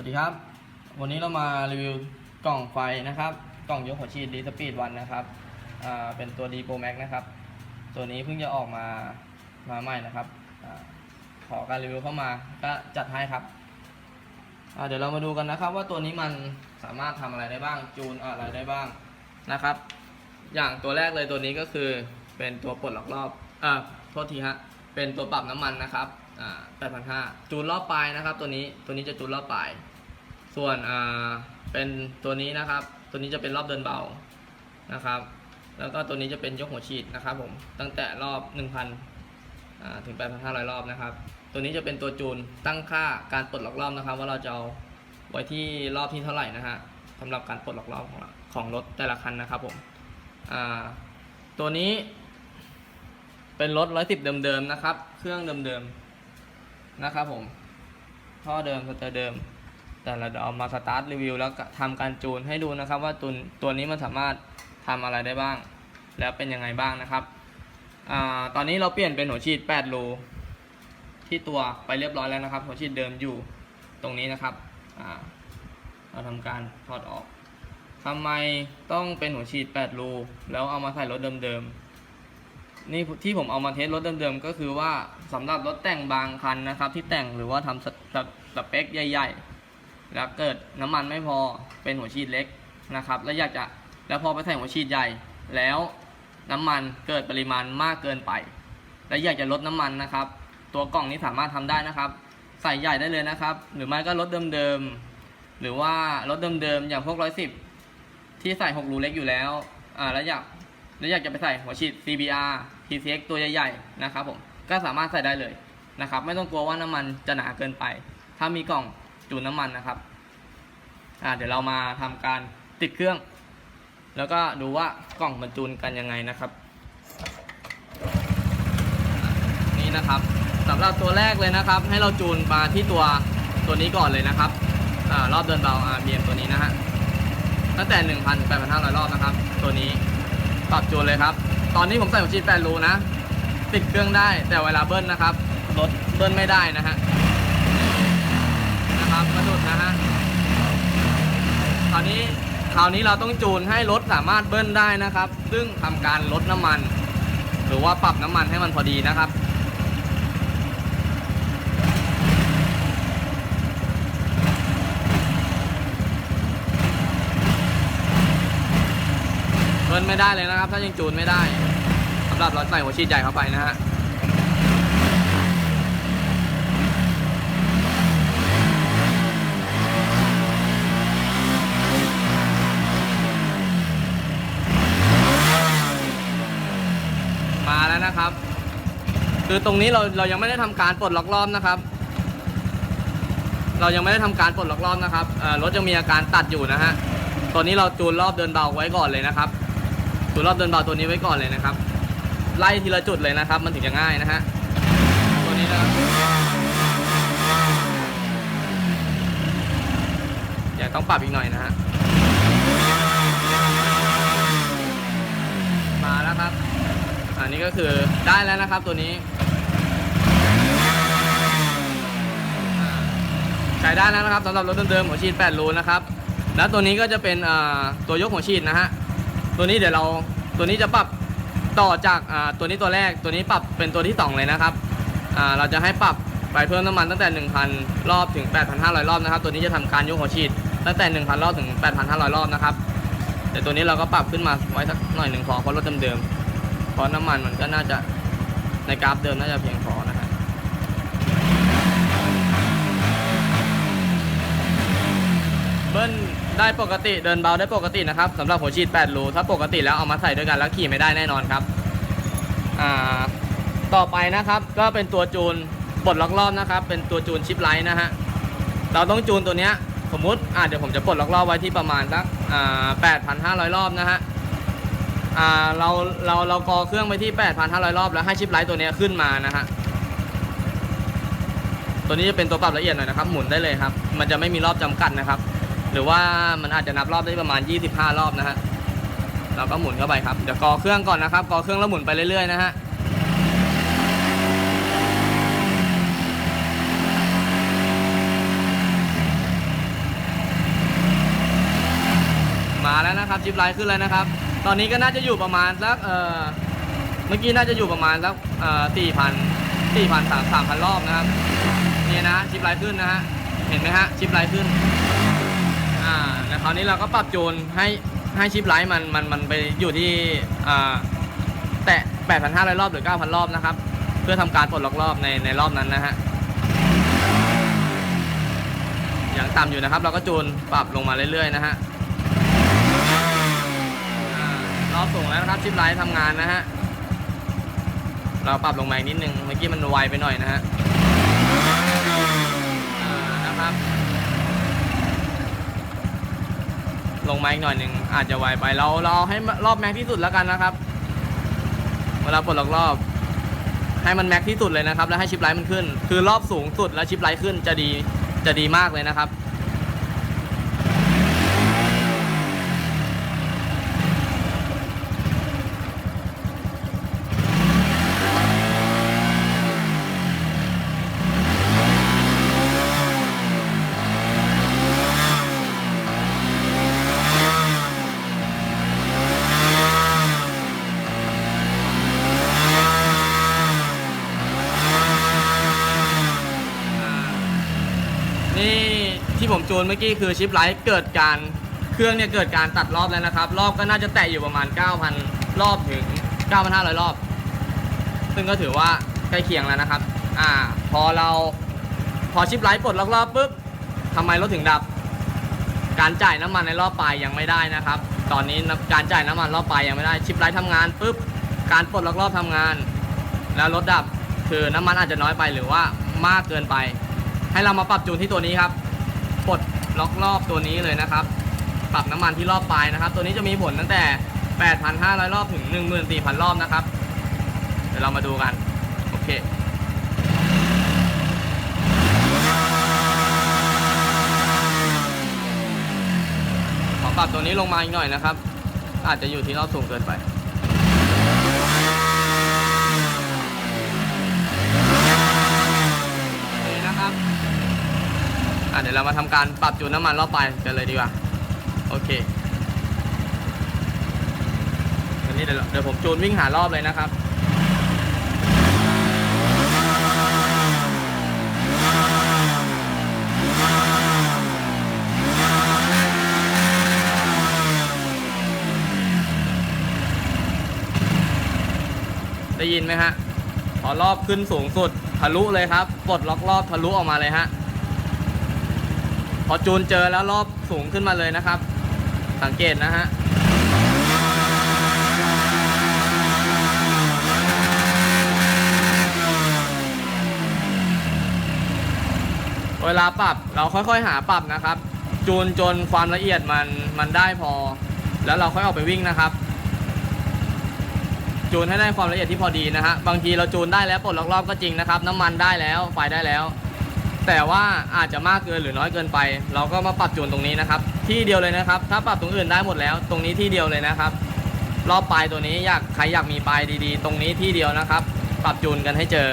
วัสดีครับ วันนี้เรามารีวิวกล่องไฟนะครับ กล่องยกหัวฉีดดีสปีดวันนะครับเป็นตัว D Pro Max นะครับ ตัวนี้เพิ่งจะออกมามาใหม่นะครับอขอการรีวิวเข้ามาก็จัดให้ครับ เดี๋ยวเรามาดูกันนะครับ ว่าตัวนี้มันสามารถทำอะไรได้บ้างจูนอะไรได้บ้างนะครับ อย่างตัวแรกเลยตัวนี้ก็คือเป็นตัวปลดล็อกรอบอ่าโทษทีฮะเป็นตัวปรับน้ำมันนะครับอ่า8,500จูนรอบปลายนะครับ ตัวนี้ตัวนี้จะจูนรอบปลาย ส่วนอ่าเป็นตัวนี้นะครับ ตัวนี้จะเป็นรอบเดินเบานะครับ แล้วก็ตัวนี้จะเป็นยกหัวฉีดนะครับผมตั้งแต่รอบ 1,000อ่าถึง 8,500 รอบนะครับ ตัวนี้จะเป็นตัวจูนตั้งค่าการปลดล็อกรอบนะครับ ว่าเราจะเอาไว้ที่รอบที่เท่าไหร่นะฮะสำหรับการปลดล็อกรอบของราของรถแต่ละคันนะครับผมอ่าตัวนี้เป็นรถร้อยสิบเดิมๆนะครับ เครื่องเดิมๆนะครับผมท่อเดิมสเตอร์เดิม แต่เราเอามาสตาร์ทรีวิวแล้วทำการจูนให้ดูนะครับ ว่าตัวตัวนี้มันสามารถทำอะไรได้บ้าง แล้วเป็นยังไงบ้างนะครับอตอนนี้เราเปลี่ยนเป็นหัวฉีด8รูที่ตัวไปเรียบร้อยแล้วนะครับ หัวฉีดเดิมอยู่ตรงนี้นะครับเราทำการถอดออกทำไมต้องเป็นหัวฉีด8รูแล้วเอามาใส่รถเดิมๆ นี่ที่ผมเอามาเทสรถเดิมๆ ก็คือว่าสำหรับรถแต่งบางคันนะครับ ที่แต่งหรือว่าทำสสสเปคใหญ่ ๆ แล้วเกิดน้ำมันไม่พอเป็นหัวฉีดเล็กนะครับ แล้วอยากจะแล้วพอไปใส่หัวฉีดใหญ่ แล้วน้ำมันเกิดปริมาณมากเกินไป และอยากจะลดน้ำมันนะครับ ตัวกล่องนี้สามารถทำได้นะครับ ใส่ใหญ่ได้เลยนะครับ หรือไม่ก็รถเดิมๆหรือว่ารถเดิมๆอย่างพวกร้อยสิบที่ใส่หกรูเล็กอยู่แล้วอ่าแล้วอยากแล้วอยากจะไปใส่หัวฉีด CBR PCX ตัวใหญ่ๆนะครับผมก็สามารถใส่ได้เลยนะครับ ไม่ต้องกลัวว่าน้ำมันจะหนาเกินไป ถ้ามีกล่อง จูนน้ำมันนะครับอ่าเดี๋ยวเรามาทำการติดเครื่อง แล้วก็ดูว่ากล่องมันจูนกันยังไงนะครับ นี่นะครับสำหรับตัวแรกเลยนะครับ ให้เราจูนมาที่ตัวตัวนี้ก่อนเลยนะครับอ่ารอบเดินเบา RPM ตัวนี้นะฮะตั้งแต่1,000 8,500 รอบนะครับ ตัวนี้ปรับจูนเลยครับ ตอนนี้ผมใส่หัวฉีด8รูนะ ติดเครื่องได้แต่เวลาเบิ้ลนะครับรถเบิ้ลไม่ได้นะฮะ ครับกระดุดนะฮะคราวนี้คราวนี้เราต้องจูนให้รถสามารถเบิ้ลได้นะครับ ซึ่งทำการลดน้ำมัน หรือว่าปรับน้ำมันให้มันพอดีนะครับเบิ้ลไม่ได้เลยนะครับ ถ้ายังจูนไม่ได้สำหรับรถใส่หัวฉีดใหญ่เข้าไปนะฮะ มาแล้ว นะครับ คือตรงนี้เราเรายังไม่ได้ทำการปลดล็อกรอบนะครับ เรายังไม่ได้ทำการปลดล็อกรอบนะครับรถยังมีอาการตัดอยู่นะฮะตัวนี้เราจูนรอบเดินเบาไว้ก่อนเลยนะครับจูนรอบเดินเบาตัวนี้ไว้ก่อนเลยนะครับ ไล่ทีละจุดเลยนะครับ มันถึงจะง่ายนะฮะตัวนี้นะครับอย่าต้องปรับอีกหน่อยนะฮะ มาแล้วครับ อั นนี้ก็คือได้แล้วนะครับตัวนี้อ่าใช้ได้แล้วนะครับสำหรับรถเดิมๆหัวฉีด8รูนะครับ แล้วตัวนี้ก็จะเป็นตัวยกหัวฉีดนะฮะตัวนี้เดี๋ยวเราตัวนี้จะปรับต่อจากตัวนี้ตัวแรกตัวนี้ปรับเป็นตัวที่ 2 เลยนะครับเราจะให้ปรับไปเพิ่มน้ำมันตั้งแต่ 1,000 รอบถึง 8,500 รอบนะครับ ตัวนี้จะทำการยกหัวฉีดตั้งแต่ 1,000 รอบถึง 8,500 รอบนะครับแต่ตัวนี้เราก็ปรับขึ้นมาไว้สักหน่อยหนึ่งพอเพราะรถเดิมๆ ราะน้ำมันมันก็น่าจะในกราฟเดิมน่าจะเพียงพอนะฮะเบิ้ลได้ปกติเดินเบาได้ปกตินะครับสำหรับหัวฉีด8รูถ้าปกติแล้วเอามาใส่ด้วยกันแล้วขี่ไม่ได้แน่นอนครับอ่าต่อไปนะครับก็เป็นตัวจูนปลดล็อกรอบนะครับ เป็นตัวจูนชิปไลท์นะฮะเราต้องจูนตัวเนี้ยสมมติอ่าเดี๋ยวผมจะปลดล็อกรอบไว้ที่ประมาณสักอ่า8,500 รอบนะฮะ อ่าเราเราเรากอเครื่องไปที่ 8,500 รอบแล้วให้ชิปไลท์ตัวเนี้ยขึ้นมานะฮะตัวนี้จะเป็นตัวปรับละเอียดหน่อยนะครับหมุนได้เลยครับ มันจะไม่มีรอบจำกัดนะครับ หรือว่ามันอาจจะนับรอบได้ประมาณ 25 รอบนะฮะเราก็หมุนเข้าไปครับเดี๋ยวกอเครื่องก่อนนะครับกอเครื่องแล้วหมุนไปเรื่อยๆนะฮะอแล้วนะครับจิบไลท์ขึ้นแล้วนะครับ ตอนนี้ก็น่าจะอยู่ประมาณสักเออเมื่อกี้น่าจะอยู่ประมาณสักเออสี่พันสี่พันสามสามพันรอบนะครับนี่นะจิบไลขึ้นนะฮะเห็นไหมฮะจิบไลขึ้นอ่าแล้วคราวนี้เราก็ปรับจูนให้ให้ชิปไลท์มันมันมันไปอยู่ที่อ่าแตะ8,500 รอบหรือ 9,000 รอบนะครับ เพื่อทำการปลดล็อกรอบในในรอบนั้นนะฮะอย่างต่ำอยู่นะครับ เราก็จูนปรับลงมาเรื่อยๆนะฮะอ่ารอสูงแล้วนะครับชิปไลท์ทำงานนะฮะ เราปรับลงมาอีกนิดนึง เมื่อกี้มันไวไปหน่อยนะฮะนะครับ ลงมาอีกหน่อยหนึ่งอาจจะไวไป เราเราให้รอบแม็กที่สุดแล้วกันนะครับ เวลาปลดล็อกรอบ ให้มันแม็กที่สุดเลยนะครับ แล้วให้ชิปไลท์มันขึ้น คือรอบสูงสุดแล้วชิปไลท์ขึ้นจะดีจะดีมากเลยนะครับ นี่ที่ผมจูนเมื่อกี้คือชิปไลท์เกิดการเครื่องเนี่ยเกิดการตัดรอบแล้วนะครับ รอบก็น่าจะแตะอยู่ประมาณ 9,000 รอบถึง 9,500 รอบ ซึ่งก็ถือว่าใกล้เคียงแล้วนะครับ อ่า พอเราพอชิปไลท์ปลดล็อกรอบปุ๊บทำไมรถถึงดับ การจ่ายน้ำมันในรอบปลายยังไม่ได้นะครับ ตอนนี้การจ่ายน้ำมันรอบปลายยังไม่ได้ ชิปไลท์ทำงานปุ๊บการปลดล็อกรอบทำงาน แล้วรถดับคือน้ำมันอาจจะน้อยไปหรือว่ามากเกินไป ให้เรามาปรับจูนที่ตัวนี้ครับปลดล็อกรอบตัวนี้เลยนะครับ ปรับน้ำมันที่รอบปลายนะครับ ตัวนี้จะมีผลตั้งแต่ 8,500 รอบถึง 14,000 รอบนะครับ เดี๋ยวเรามาดูกัน โอเคขอปรับตัวนี้ลงมาอีกหน่อยนะครับ อาจจะอยู่ที่รอบสูงเกินไป นี่นะครับ อะ เดี๋ยวเรามาทำการปรับจูนน้ำมันรอบไปกันเลยดีกว่า โอเคอันนี้เดี๋ยวเดี๋ยวผมจูนวิ่งหารอบเลยนะครับได้ยินไหมฮะพอรอบขึ้นสูงสุด ทะลุเลยครับ ปลดล็อกรอบทะลุออกมาเลยฮะ พอจูนเจอแล้วรอบสูงขึ้นมาเลยนะครับ สังเกตนะฮะเวลาปรับเราค่อยๆ หาปรับนะครับ จูนจนความละเอียดมันมันได้พอ แล้วเราค่อยออกไปวิ่งนะครับ จูนให้ได้ความละเอียดที่พอดีนะฮะบางทีเราจูนได้แล้วปลดล็อกรอบก็จริงนะครับ น้ำมันได้แล้วไฟได้แล้ว แต่ว่าอาจจะมากเกินหรือน้อยเกินไป เราก็มาปรับจูนตรงนี้นะครับ ที่เดียวเลยนะครับ ถ้าปรับตรงอื่นได้หมดแล้ว ตรงนี้ที่เดียวเลยนะครับ รอบปลายตัวนี้อยากใครอยากมีปลายดีๆ ตรงนี้ที่เดียวนะครับ ปรับจูนกันให้เจอ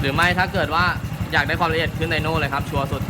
หรือไม่ถ้าเกิดว่าอยากได้ความละเอียดขึ้นไดโน่เลยครับชัวร์สุด